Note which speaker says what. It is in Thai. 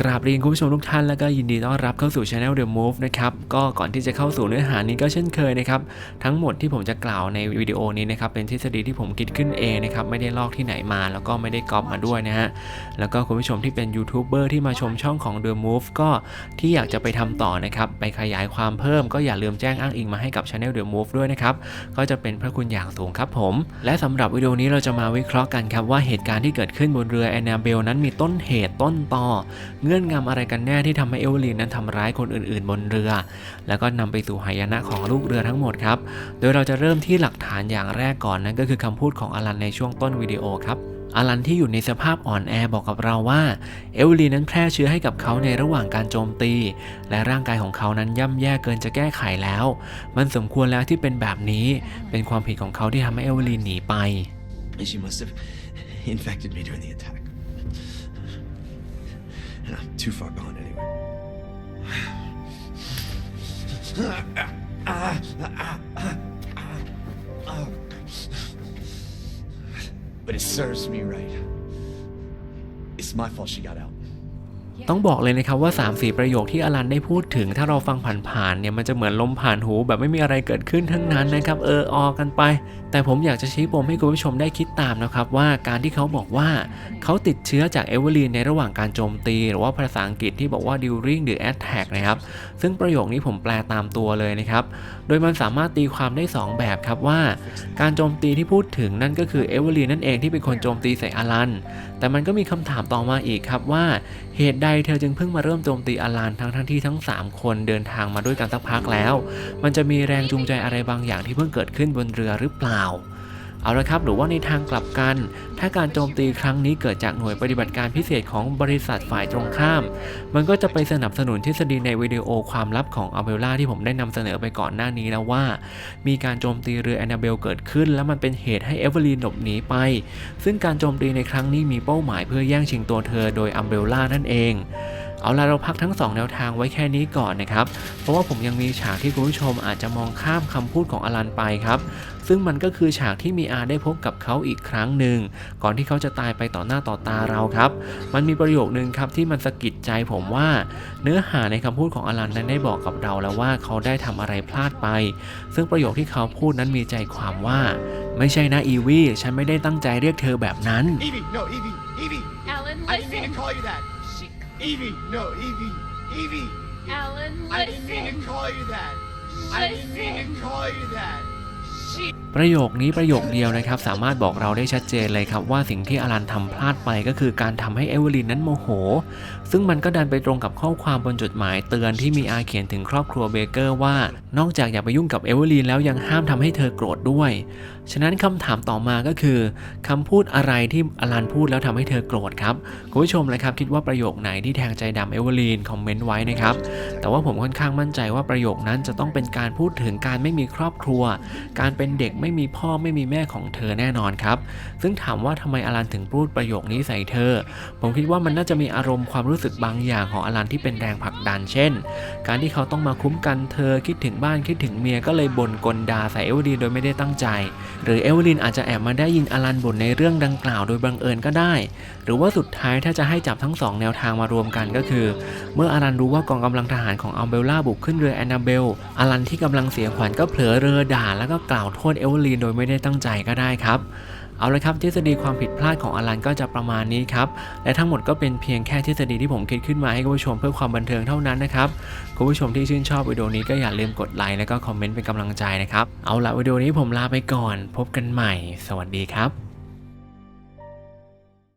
Speaker 1: กราบเรียนคุณผู้ชมทุกท่านแล้วก็ยินดีต้อนรับเข้าสู่ Channel The Move นะครับก็ก่อนที่จะเข้าสู่เนื้อหานี้ก็เช่นเคยนะครับทั้งหมดที่ผมจะกล่าวในวิดีโอนี้นะครับเป็นทฤษฎีที่ผมคิดขึ้นเองนะครับไม่ได้ลอกที่ไหนมา แล้วก็ไม่ได้ก๊อปมาด้วยนะฮะแล้วก็คุณผู้ชมที่เป็นยูทูบเบอร์ที่มาชมช่องของ The Move ก็ที่อยากจะไปทำต่อนะครับไปขยายความเพิ่มก็อย่าลืมแจ้งอ้างอิงมาให้กับ Channel The Move ด้วยนะครับก็จะเป็นพระคุณอย่างสูงครับผม และสำหรับวิดีโอนี้เราจะมาวิเคราะห์กันครับว่าเหตุการณ์ที่เกิดขึ้นบนเรือแอนนาเบลนั้นมีต้นเหตุต้นตอเงื่อนงำอะไรกันแน่ที่ทำให้เอเวอร์ลีนนั้นทำร้ายคนอื่นๆ บนเรือ แล้วก็นำไปสู่หายนะของลูกเรือทั้งหมดครับ โดยเราจะเริ่มที่หลักฐานอย่างแรกก่อนนั่นก็คือคำพูดของอลันในช่วงต้นวิดีโอครับอลันที่อยู่ในสภาพอ่อนแอบอกกับเราว่า เอวลีนนั้นแพร่เชื้อให้กับเขาในระหว่างการโจมตี และร่างกายของเขานั้นย่ำแย่เกินจะแก้ไขแล้ว มันสมควรแล้วที่เป็นแบบนี้ เป็นความผิดของเขาที่ทำให้เอวลีนหนีไป
Speaker 2: She must have infected me during the attack. I'm too far gone anyway. But it serves me right. It's my fault she got out.
Speaker 1: ต้องบอกเลยนะครับว่า 3-4 ประโยคที่อลันได้พูดถึง ถ้าเราฟังผ่านๆเนี่ยมันจะเหมือนลมผ่านหูแบบไม่มีอะไรเกิดขึ้นทั้งนั้นนะครับเออออกันไป แต่ผมอยากจะชี้ปมให้คุณผู้ชมได้คิดตามนะครับว่าการที่เขาบอกว่าเขาติดเชื้อจากเอเวอร์ลีนในระหว่างการโจมตี หรือว่าภาษาอังกฤษที่บอกว่า during the attack นะครับซึ่งประโยคนี้ผมแปลตามตัวเลยนะครับโดยมันสามารถตีความได้ 2 แบบครับว่า การโจมตีที่พูดถึงนั่นก็คือเอเวอร์ลีนนั่นเองที่เป็นคนโจมตีใส่อลันแต่มันก็มีคำถามต่อมาอีกครับว่าเหตุใดเธอจึงเพิ่งมาเริ่มโจมตีอลานทั้งทั้งที่ทั้ง 3 คนเดินทางมาด้วยกันสักพักแล้ว มันจะมีแรงจูงใจอะไรบางอย่างที่เพิ่งเกิดขึ้นบนเรือหรือเปล่า เอาละครับ หรือว่าในทางกลับกัน ถ้าการโจมตีครั้งนี้เกิดจากหน่วยปฏิบัติการพิเศษของบริษัทฝ่ายตรงข้าม มันก็จะไปสนับสนุนทฤษฎีในวิดีโอความลับของอัลเบลล่าที่ผมได้นำเสนอไปก่อนหน้านี้แล้วว่า มีการโจมตีเรือแอนนาเบลเกิดขึ้น แล้วมันเป็นเหตุให้เอเวอร์ลีนหลบหนีไป ซึ่งการโจมตีในครั้งนี้มีเป้าหมายเพื่อแย่งชิงตัวเธอโดยอัมเบลล่านั่นเอง เอาละเราพักทั้ง 2 แนวทางไว้แค่นี้ก่อนนะครับ เพราะว่าผมยังมีฉากที่คุณผู้ชมอาจจะมองข้ามคำพูดของอลันไปครับ ซึ่งมันก็คือฉากที่มีอาได้พบกับเขาอีกครั้งหนึ่ง ก่อนที่เขาจะตายไปต่อหน้าต่อตาเราครับ มันมีประโยคนึงครับที่มันสะกิดใจผมว่า เนื้อหาในคำพูดของอลันนั้นได้บอกกับเราแล้วว่าเขาได้ทำอะไรพลาดไป ซึ่งประโยคที่เขาพูดนั้นมีใจความว่า ไม่ใช่นะอีวี่ฉันไม่ได้ตั้งใจเรียกเธอแบบนั้น
Speaker 2: Evie, no, Evie, Evie.
Speaker 3: Alan,
Speaker 2: I didn't mean
Speaker 3: listen.
Speaker 2: to call you that. Evie, no, Evie, Evie.
Speaker 3: Alan,
Speaker 2: I didn't mean to call you that. I didn't mean to call you that.
Speaker 1: ประโยคนี้ประโยคเดียวนะครับ สามารถบอกเราได้ชัดเจนเลยครับว่าสิ่งที่อลันทำพลาดไปก็คือการทำให้เอเวอร์ลินนั้นโมโห ซึ่งมันก็ดันไปตรงกับข้อความบนจดหมายเตือนที่มีอาเขียนถึงครอบครัวเบเกอร์ว่า นอกจากอย่าไปยุ่งกับเอเวอร์ลินแล้วยังห้ามทำให้เธอโกรธด้วย ฉะนั้นคำถามต่อมาก็คือคำพูดอะไรที่อลันพูดแล้วทำให้เธอโกรธครับคุณผู้ชมเลยครับคิดว่าประโยคไหนที่แทงใจดำเอเวอร์ลินคอมเมนต์ไว้นะครับ แต่ว่าผมค่อนข้างมั่นใจว่าประโยคนั้นจะต้องเป็นการพูดถึงการไม่มีครอบครัว การเป็นเด็กไม่มีพ่อไม่มีแม่ของเธอแน่นอนครับ ซึ่งถามว่าทำไมอลันถึงพูดประโยคนี้ใส่เธอ ผมคิดว่ามันน่าจะมีอารมณ์ความรู้สึกบางอย่างของอลันที่เป็นแรงผลักดันเช่น การที่เขาต้องมาคุ้มกันเธอคิดถึงบ้านคิดถึงเมียก็เลยบ่นกลดาใส่เอเวอร์ลินโดยไม่ได้ตั้งใจ หรือเอเวอร์ลินอาจจะแอบมาได้ยินอลันบ่นในเรื่องดังกล่าวโดยบังเอิญก็ได้ หรือว่าสุดท้ายถ้าจะให้จับทั้งสองแนวทางมารวมกันก็คือ เมื่ออารันรู้ว่ากองกำลังทหารของอัลเบลล่าบุกขึ้นเรือแอนนาเบลอารันที่กำลังเสียขวัญก็เผลอเรือด่าแล้วก็กล่าวโทษเอเวอร์ลีนโดยไม่ได้ตั้งใจก็ได้ครับเอาเลยครับทฤษฎีความผิดพลาดของอลันก็จะประมาณนี้ครับ และทั้งหมดก็เป็นเพียงแค่ทฤษฎีที่ผมคิดขึ้นมาให้คุณผู้ชมเพื่อความบันเทิงเท่านั้นนะครับคุณผู้ชมที่ชื่นชอบวิดีโอนี้ก็อย่าลืมกดไลค์และก็คอมเมนต์เป็นกำลังใจนะครับ เอาละวิดีโอนี้ผมลาไปก่อน พบกันใหม่ สวัสดีครับ